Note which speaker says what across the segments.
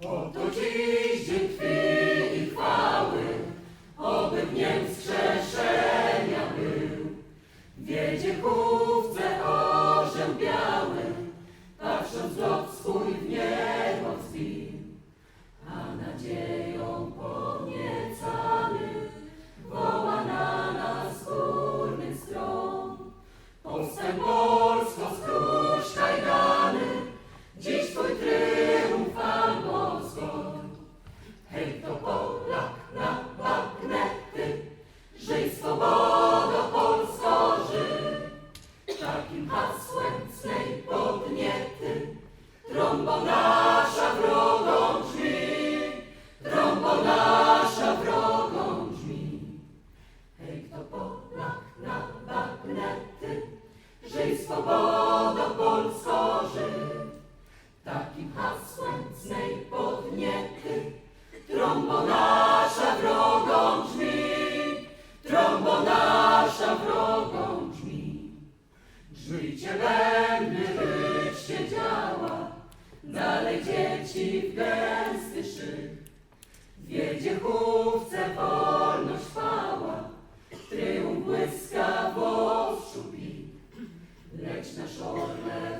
Speaker 1: Oto dziś dzień Swej podniety, trąbo Żyjcie bębny, ryćcie działa, dalej dzieci w gęsty szyk. Wiedzie chówce wolność chwała, tryumf błyska w ostrzu. Leć nasz orle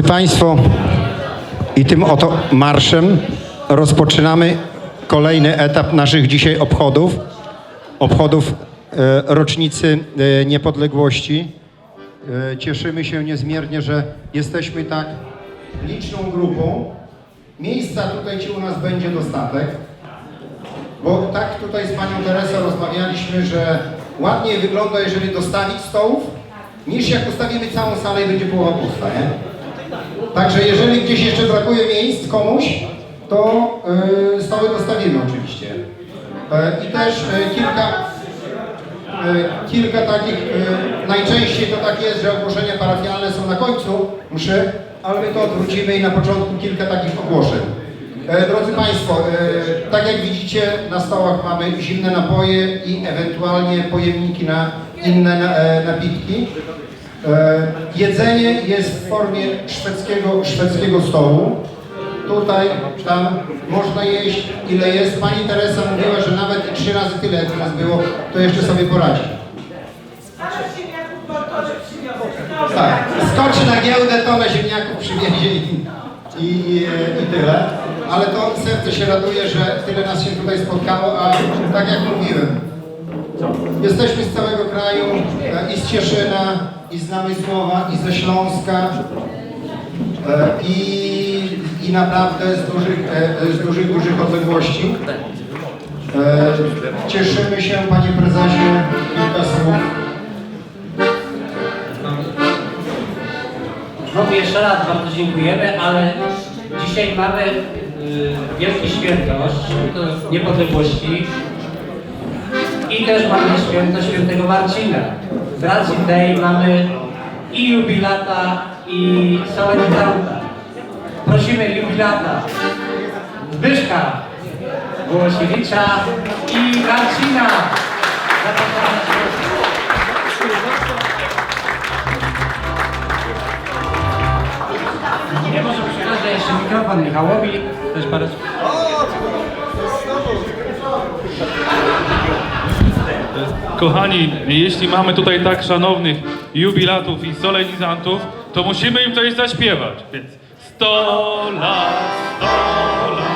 Speaker 2: Drodzy Państwo, i tym oto marszem rozpoczynamy kolejny etap naszych dzisiaj obchodów. Obchodów e, rocznicy e, niepodległości. E, cieszymy się niezmiernie, że jesteśmy tak liczną grupą. Miejsca tutaj ci u nas będzie dostatek. Bo tak tutaj z panią Teresą rozmawialiśmy, że ładniej wygląda, jeżeli dostawić stołów, niż jak ustawimy całą salę i będzie połowa pusta, nie? Także jeżeli gdzieś jeszcze brakuje miejsc komuś, to yy, stoły dostawimy oczywiście. E, I też e, kilka, e, kilka takich, e, najczęściej to tak jest, że ogłoszenia parafialne są na końcu mszy, ale my to odwrócimy i na początku kilka takich ogłoszeń. E, Drodzy Państwo, e, tak jak widzicie na stołach mamy zimne napoje i ewentualnie pojemniki na inne na- e, napitki. E, Jedzenie jest w formie szwedzkiego, szwedzkiego stołu. Tutaj, tam można jeść ile jest. Pani Teresa mówiła, że nawet trzy razy tyle jak nas było, to jeszcze sobie poradzi. Tak, skoczy na giełdę, tonę ziemniaków przywiezie i, i, i tyle. Ale to serce się raduje, że tyle nas się tutaj spotkało, a tak jak mówiłem, Jesteśmy z całego kraju, e, i z Cieszyna, i z Namysłowa, i ze Śląska. E, I i naprawdę z dużych, e, z dużych, dużych odległości. Cieszymy się, panie prezesie, kilka słów.
Speaker 3: Znowu jeszcze raz bardzo dziękujemy, ale dzisiaj mamy y, wielkie świętość to niepodległości i też mamy święto świętego Marcina. Z racji tej mamy i jubilata i solenizanta. Prosimy jubilata Zbyszka Głosiewicza i Marcina. Zapraszamy na środek. Nie może przekazać jeszcze mikrofon Michałowi, też parę słów.
Speaker 4: Kochani, jeśli mamy tutaj tak szanownych jubilatów i solenizantów, to musimy im coś zaśpiewać. Więc 100 lat, 100 lat,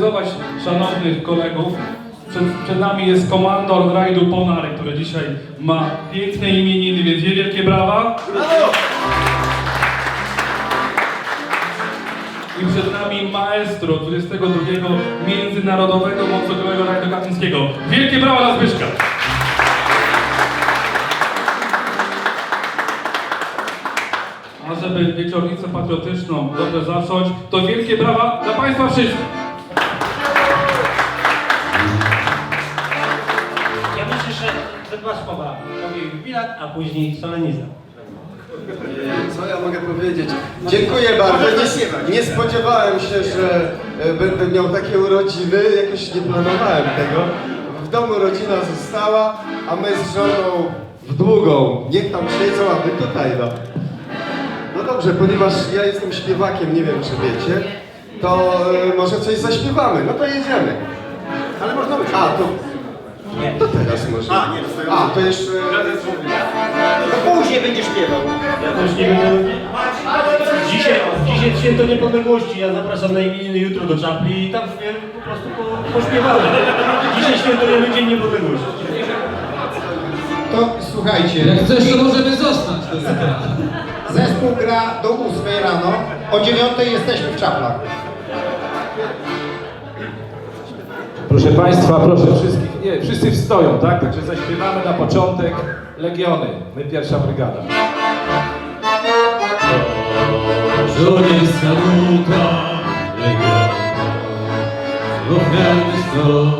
Speaker 4: scharakteryzować szanownych kolegów, przed, przed nami jest komandor rajdu Ponary, który dzisiaj ma piękne imieniny, więc wielkie brawa. I przed nami maestro 22 Międzynarodowego Motocrossowego Rajdu Kaczyńskiego. Wielkie brawa dla Zbyszka! A żeby wieczornicę patriotyczną dobrze zacząć, to wielkie brawa dla Państwa wszystkich!
Speaker 3: Słowa powie jubilat, a później solenizant.
Speaker 5: Co ja mogę powiedzieć? Dziękuję bardzo. Nie, nie spodziewałem się, że e, będę miał takie urodziny. Jakoś nie planowałem tego. W domu rodzina została, a my z żoną w długą. Niech tam siedzą, a my tutaj, no. No dobrze, ponieważ ja jestem śpiewakiem, nie wiem czy wiecie, to e, może coś zaśpiewamy. No to jedziemy. Ale można... A, to... To teraz może. A, nie, to A, to jeszcze...
Speaker 6: Później będziesz śpiewał.
Speaker 7: Ja też nie wiem. Dzisiaj, dzisiaj święto niepodległości. Ja zapraszam na imieniny jutro do czapli i tam sobie po prostu po, pośpiewamy. Dzisiaj świętujemy Dzień Niepodległości.
Speaker 2: To słuchajcie,
Speaker 6: Chcesz, to możemy zostać.
Speaker 2: zespół gra do 8 rano, o 9 jesteśmy w czaplach.
Speaker 8: Proszę Państwa, proszę wszystkich, nie, wszyscy wstoją, tak? Także zaśpiewamy na początek Legiony, my pierwsza brygada.
Speaker 6: Żołnierska nuta, legion, ofiarny stos,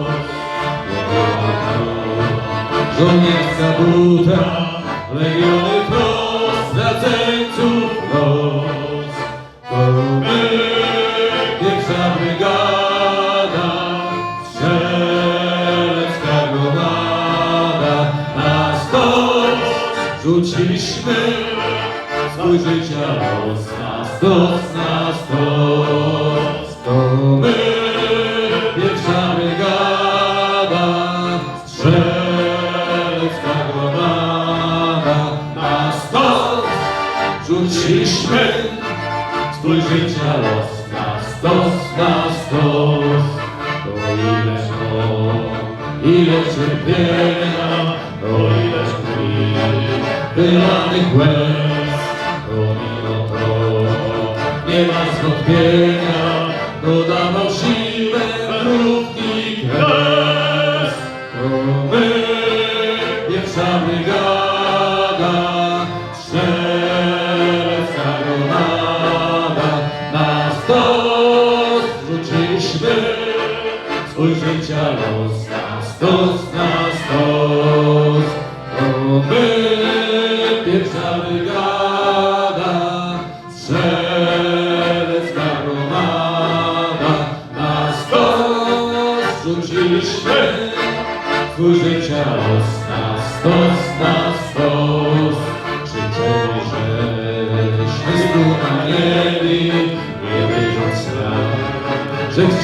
Speaker 6: Żołnierska buta, legiony to swój życia los na stos,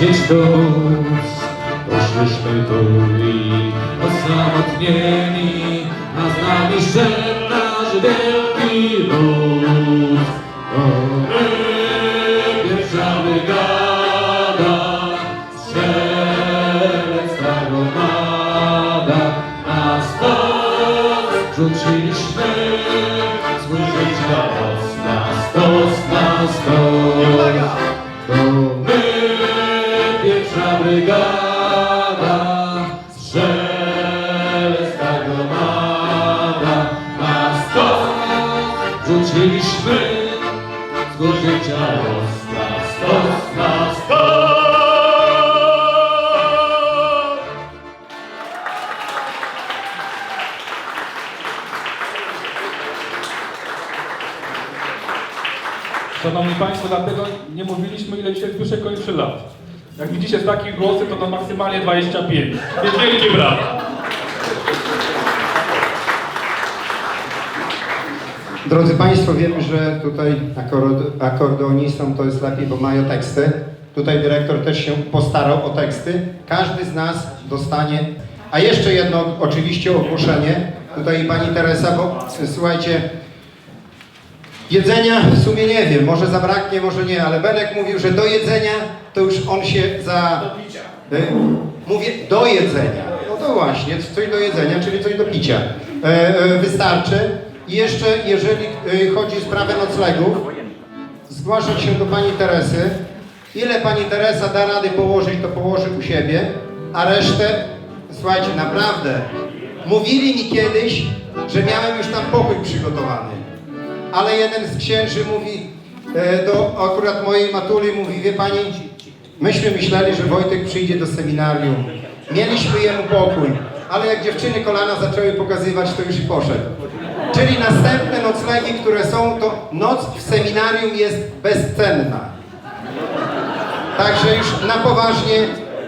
Speaker 6: gdzieś to móc. Poszliśmy tu i osamotnieni, a z nami szedł nasz wielki. To my, pierwsza brygada, strzelecka gromada, na stos rzuciliśmy swój życia los, na stos, na stos. Na stos, na stos.
Speaker 4: Szanowni Państwo, dlatego nie mówiliśmy ile dzisiaj Zbyszek kończy lat. Jak widzicie z takich głosy, to to maksymalnie 25. Więc wielkie brawa.
Speaker 2: Drodzy Państwo, wiemy, że tutaj akord, akordeonistą to jest lepiej, bo mają teksty. Tutaj dyrektor też się postarał o teksty. Każdy z nas dostanie. A jeszcze jedno oczywiście ogłoszenie. Tutaj pani Teresa, bo słuchajcie, jedzenia w sumie nie wiem, może zabraknie, może nie, ale Benek mówił, że do jedzenia to już on się za... Y, Mówię do jedzenia. No to właśnie, coś do jedzenia, czyli coś do picia. E, e, wystarczy. I jeszcze, jeżeli e, chodzi o sprawę noclegów, zgłaszać się do pani Teresy. Ile pani Teresa da rady położyć, to położy u siebie, a resztę, słuchajcie, naprawdę, mówili mi kiedyś, że miałem już tam pokój przygotowany. Ale jeden z księży mówi e, do akurat mojej matuli, mówi, wie pani, myśmy myśleli, że Wojtek przyjdzie do seminarium. Mieliśmy jemu pokój, ale jak dziewczyny kolana zaczęły pokazywać, to już i poszedł. Czyli następne noclegi, które są, to noc w seminarium jest bezcenna. Także już na poważnie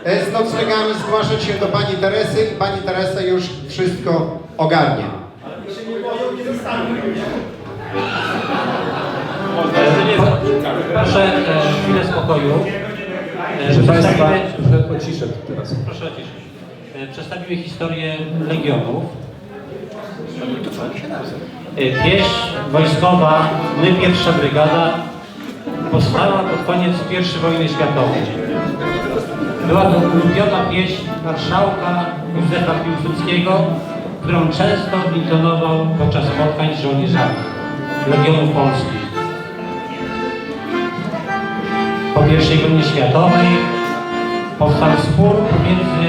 Speaker 2: e, z noclegami zgłaszać się do pani Teresy i pani Teresa już wszystko ogarnie.
Speaker 3: Proszę e, chwilę spokoju. E,
Speaker 4: Proszę Państwa, proszę o ciszę teraz.
Speaker 3: Proszę o ciszę. Przedstawimy historię Legionów. E, Pieśń wojskowa, my pierwsza brygada, powstała pod koniec I wojny światowej. Była to ulubiona pieśń marszałka Józefa Piłsudskiego, którą często intonował podczas spotkań z żołnierzami Legionów Polskich. Po I wojnie światowej powstał spór pomiędzy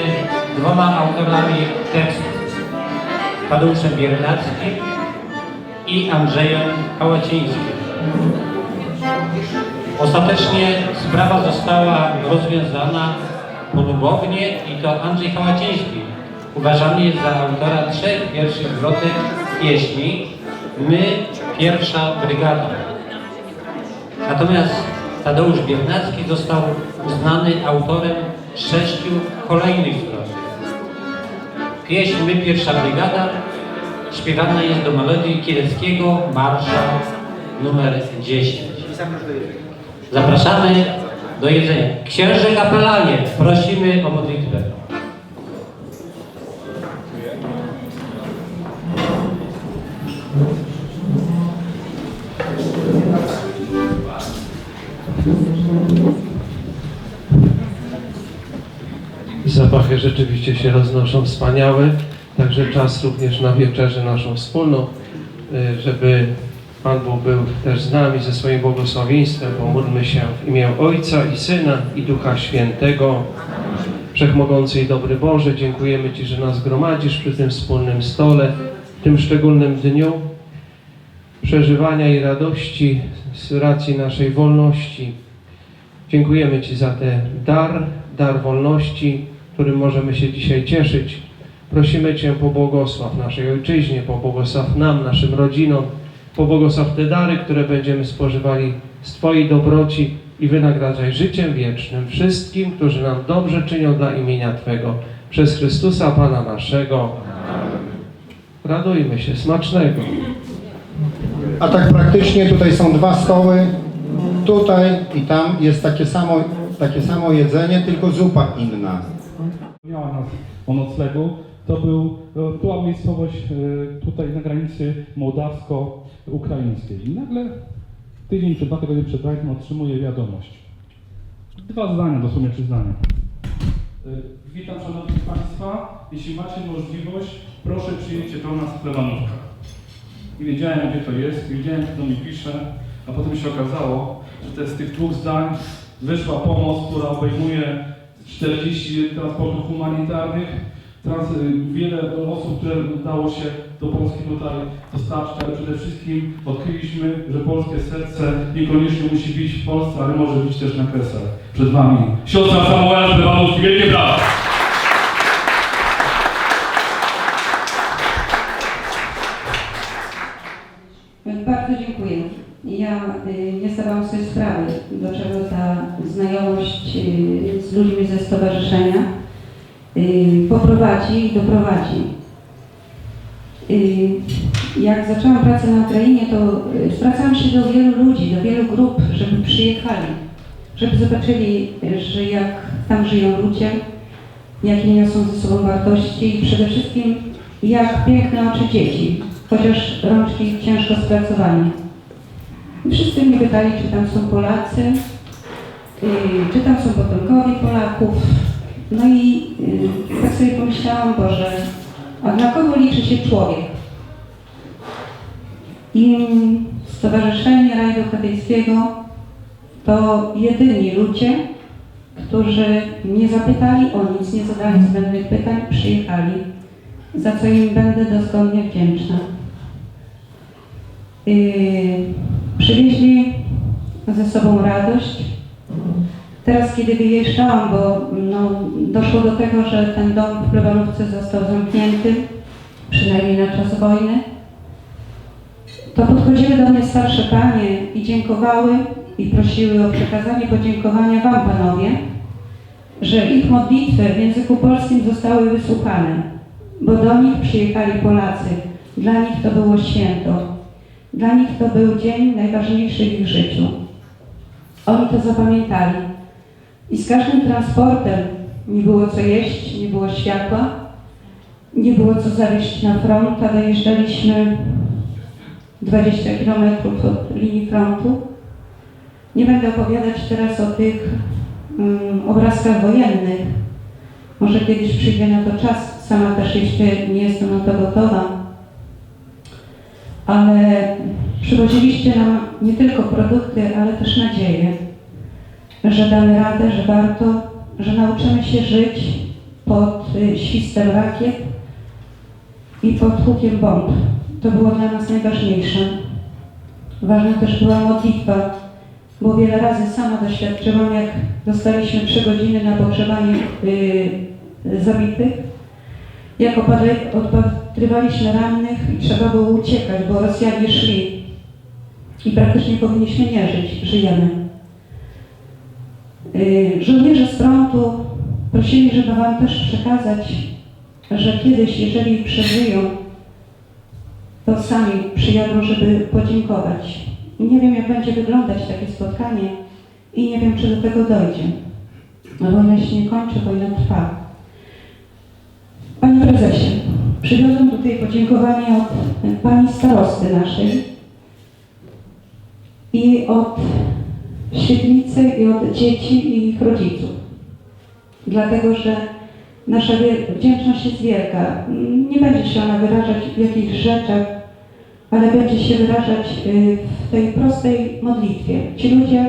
Speaker 3: dwoma autorami tekstu, Tadeuszem Biernackim i Andrzejem Kałacińskim. Ostatecznie sprawa została rozwiązana polubownie i to Andrzej Kałaciński uważany jest za autora trzech pierwszych zwrotek pieśni My, pierwsza brygada. Natomiast Tadeusz Biernacki został uznany autorem sześciu kolejnych zwrotek. Pieśń My, pierwsza brygada śpiewana jest do melodii Kieleckiego Marsza numer 10. Zapraszamy do jedzenia. Księże kapelanie, prosimy o modlitwę.
Speaker 9: Rzeczywiście się roznoszą wspaniałe, także czas również na wieczerzę naszą wspólną, y, żeby Pan Bóg był też z nami ze swoim błogosławieństwem. Pomódlmy się w imię Ojca i Syna i Ducha Świętego. Wszechmogący i dobry Boże, dziękujemy Ci, że nas gromadzisz przy tym wspólnym stole, w tym szczególnym dniu przeżywania i radości z racji naszej wolności. Dziękujemy Ci za ten dar, dar wolności, którym możemy się dzisiaj cieszyć. Prosimy Cię, pobłogosław naszej ojczyźnie, pobłogosław nam, naszym rodzinom, pobłogosław te dary, które będziemy spożywali z Twojej dobroci i wynagradzaj życiem wiecznym wszystkim, którzy nam dobrze czynią dla imienia Twego. Przez Chrystusa Pana naszego. Radujmy się, smacznego.
Speaker 2: A tak praktycznie tutaj są dwa stoły. Tutaj i tam jest takie samo, takie samo jedzenie, tylko zupa inna.
Speaker 4: Miała nas o noclegu. To był, to była miejscowość e, tutaj na granicy mołdawsko-ukraińskiej. I nagle tydzień czy dwa tygodnie przed rajkiem otrzymuję wiadomość. Dwa zdania, dosłownie trzy zdania. E, Witam Szanowni Państwa. Jeśli macie możliwość, proszę przyjedźcie do nas w Plebanówkach. I wiedziałem, gdzie to jest, wiedziałem, kto mi pisze, a potem się okazało, że to z tych dwóch zdań wyszła pomoc, która obejmuje 40 transportów humanitarnych, trans, wiele osób, które udało się do Polski tutaj dostarczyć, ale przede wszystkim odkryliśmy, że polskie serce niekoniecznie musi bić w Polsce, ale może bić też na Kresach. Przed Wami siostra Samuela z Lewanówki. Wielkie brawa!
Speaker 10: Z ludźmi ze stowarzyszenia y, poprowadzi i doprowadzi. Y, Jak zaczęłam pracę na Ukrainie, to y, zwracałam się do wielu ludzi, do wielu grup, żeby przyjechali, żeby zobaczyli, że jak tam żyją ludzie, jakie niosą ze sobą wartości i przede wszystkim jak piękne oczy dzieci, chociaż rączki ciężko spracowane. Wszyscy mnie pytali, czy tam są Polacy, czy tam są potomkowie Polaków. No i yy, tak sobie pomyślałam, Boże, a dla kogo liczy się człowiek? I Stowarzyszenie Rajdu Katyjskiego to jedyni ludzie, którzy nie zapytali o nic, nie zadali zbędnych pytań, przyjechali, za co im będę doskonnie wdzięczna. Yy, przywieźli ze sobą radość. Teraz, kiedy wyjeżdżałam, bo no, doszło do tego, że ten dom w Plebanówce został zamknięty, przynajmniej na czas wojny, to podchodziły do mnie starsze panie i dziękowały i prosiły o przekazanie podziękowania Wam, Panowie, że ich modlitwy w języku polskim zostały wysłuchane, bo do nich przyjechali Polacy. Dla nich to było święto. Dla nich to był dzień najważniejszy w ich życiu. Oni to zapamiętali. I z każdym transportem nie było co jeść, nie było światła, nie było co zawieźć na front, a dojeżdżaliśmy 20 km od linii frontu. Nie będę opowiadać teraz o tych mm, obrazkach wojennych. Może kiedyś przyjdzie na to czas. Sama też jeszcze nie jestem na to gotowa. Ale przywoziliście nam nie tylko produkty, ale też nadzieję, że damy radę, że warto, że nauczymy się żyć pod y, świstem rakiet i pod hukiem bomb. To było dla nas najważniejsze. Ważna też była modlitwa, bo wiele razy sama doświadczyłam, jak dostaliśmy trzy godziny na pogrzebanie y, zabitych, jak odpatrywaliśmy rannych i trzeba było uciekać, bo Rosjanie szli i praktycznie powinniśmy nie żyć, żyjemy. Y, Żołnierze z frontu prosili, żeby Wam też przekazać, że kiedyś, jeżeli przeżyją, to sami przyjadą, żeby podziękować. Nie wiem, jak będzie wyglądać takie spotkanie i nie wiem, czy do tego dojdzie. Wojna się nie kończy, wojna trwa. Panie prezesie, przywiozłam tutaj podziękowanie od pani starosty naszej i od świetlicy i od dzieci i ich rodziców. Dlatego, że nasza wdzięczność jest wielka. Nie będzie się ona wyrażać w jakichś rzeczach, ale będzie się wyrażać y, w tej prostej modlitwie. Ci ludzie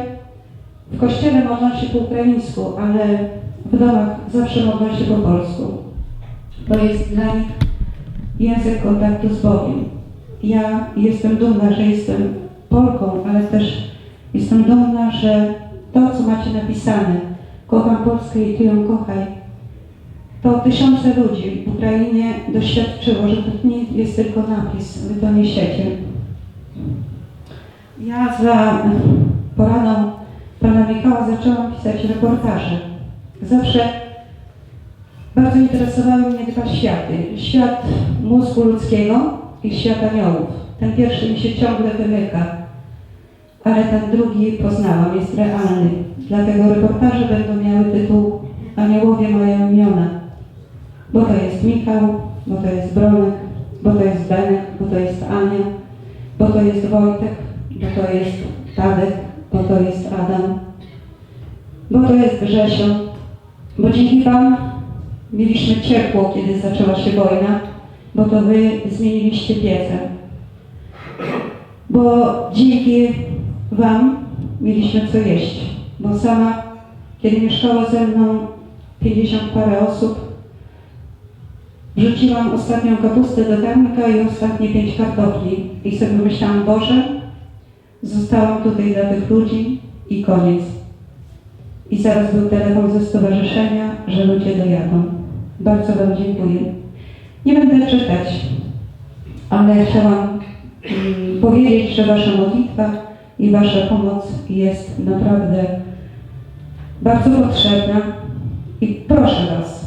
Speaker 10: w kościele modlą się po ukraińsku, ale w domach zawsze modlą się po polsku. To jest dla nich język kontaktu z Bogiem. Ja jestem dumna, że jestem Polką, ale też jestem dumna, że to, co macie napisane, kocham Polskę i Ty ją kochaj, to tysiące ludzi w Ukrainie doświadczyło, że to nie jest tylko napis, wy to niesiecie. Ja za poradą pana Michała zaczęłam pisać reportaże. Zawsze bardzo interesowały mnie dwa światy. Świat mózgu ludzkiego i świat aniołów. Ten pierwszy mi się ciągle wymyka, ale ten drugi poznałam, jest realny. Dlatego reportaże będą miały tytuł Aniołowie mają imiona. Bo to jest Michał, bo to jest Bronek, bo to jest Benek, bo to jest Ania, bo to jest Wojtek, bo to jest Tadek, bo to jest Adam, bo to jest Grzesio, bo dzięki Wam mieliśmy ciepło, kiedy zaczęła się wojna, bo to Wy zmieniliście piece. Bo dzięki Wam mieliśmy co jeść, bo sama, kiedy mieszkało ze mną 50 parę osób, Wrzuciłam ostatnią kapustę do garnka i ostatnie pięć kartofli. I sobie myślałam, Boże, zostałam tutaj dla tych ludzi i koniec. I zaraz był telefon ze stowarzyszenia, że ludzie dojadą. Bardzo Wam dziękuję. Nie będę czytać, ale chciałam mm, powiedzieć, że Wasza modlitwa i Wasza pomoc jest naprawdę bardzo potrzebna. I proszę Was,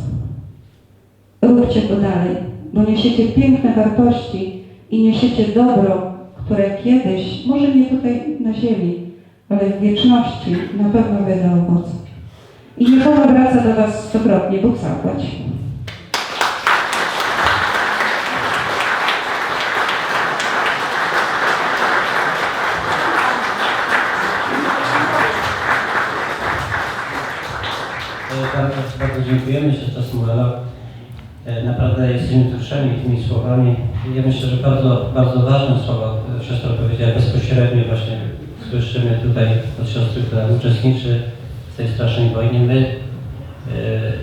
Speaker 10: róbcie to dalej, bo niesiecie piękne wartości i niesiecie dobro, które kiedyś, może nie tutaj na ziemi, ale w wieczności na pewno wyda owoce. I niech ona wraca do Was stokrotnie, Bóg zapłać.
Speaker 11: Bardzo, dziękujemy siostra Samuela. E, Naprawdę jesteśmy wzruszeni tymi słowami. Ja myślę, że bardzo, bardzo ważne słowa e, siostra powiedziała bezpośrednio właśnie słyszymy tutaj od siostry, która uczestniczy w tej strasznej wojnie. My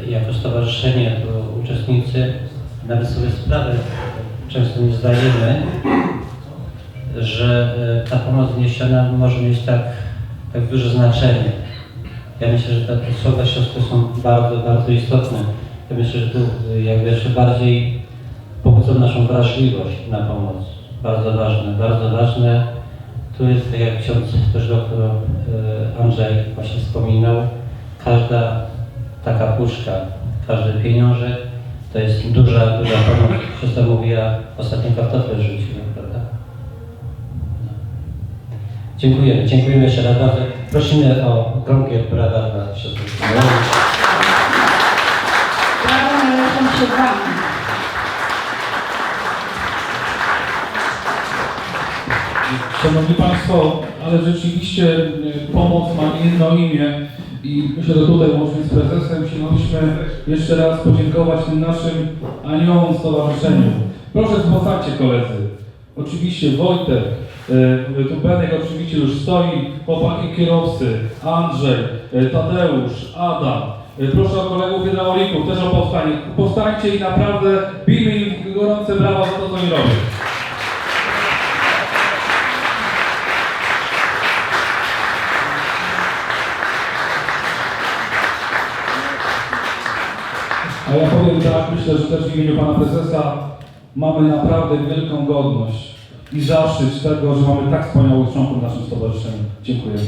Speaker 11: e, jako stowarzyszenie, jako uczestnicy nawet sobie sprawę często nie zdajemy, że ta pomoc niesiona może mieć tak, tak duże znaczenie. Ja myślę, że te, słowa siostry są bardzo, bardzo istotne. Ja myślę, że tu y, jakby jeszcze bardziej pobudzą naszą wrażliwość na pomoc. Bardzo ważne, bardzo ważne. Tu jest, tak jak ksiądz też doktor y, Andrzej właśnie wspominał, każda taka puszka, każdy pieniążek to jest duża, duża pomoc. Siostra mówiła, ostatnio kartofle rzuciłem, prawda? Dziękujemy, dziękujemy jeszcze raz bardzo. Prosimy o gromkie brawa dla siostry.
Speaker 10: Brawa należą się Wam.
Speaker 4: Szanowni Państwo, ale rzeczywiście e, pomoc ma jedno imię i myślę, że tutaj łącznie z prezesem chcielibyśmy jeszcze raz podziękować tym naszym aniołom stowarzyszeniu. Proszę postacie koledzy. Oczywiście Wojtek, e, tu Benek oczywiście już stoi, chłopaki kierowcy, Andrzej, e, Tadeusz, Adam. E, Proszę o kolegów hydraulików też o powstanie. Powstańcie i naprawdę bijmy im gorące brawa za to, co oni robią. A ja powiem tak, myślę, że też w imieniu pana prezesa mamy naprawdę wielką godność i zaszczyt tego, że mamy tak wspaniałych członków w naszym stowarzyszeniu. Dziękujemy.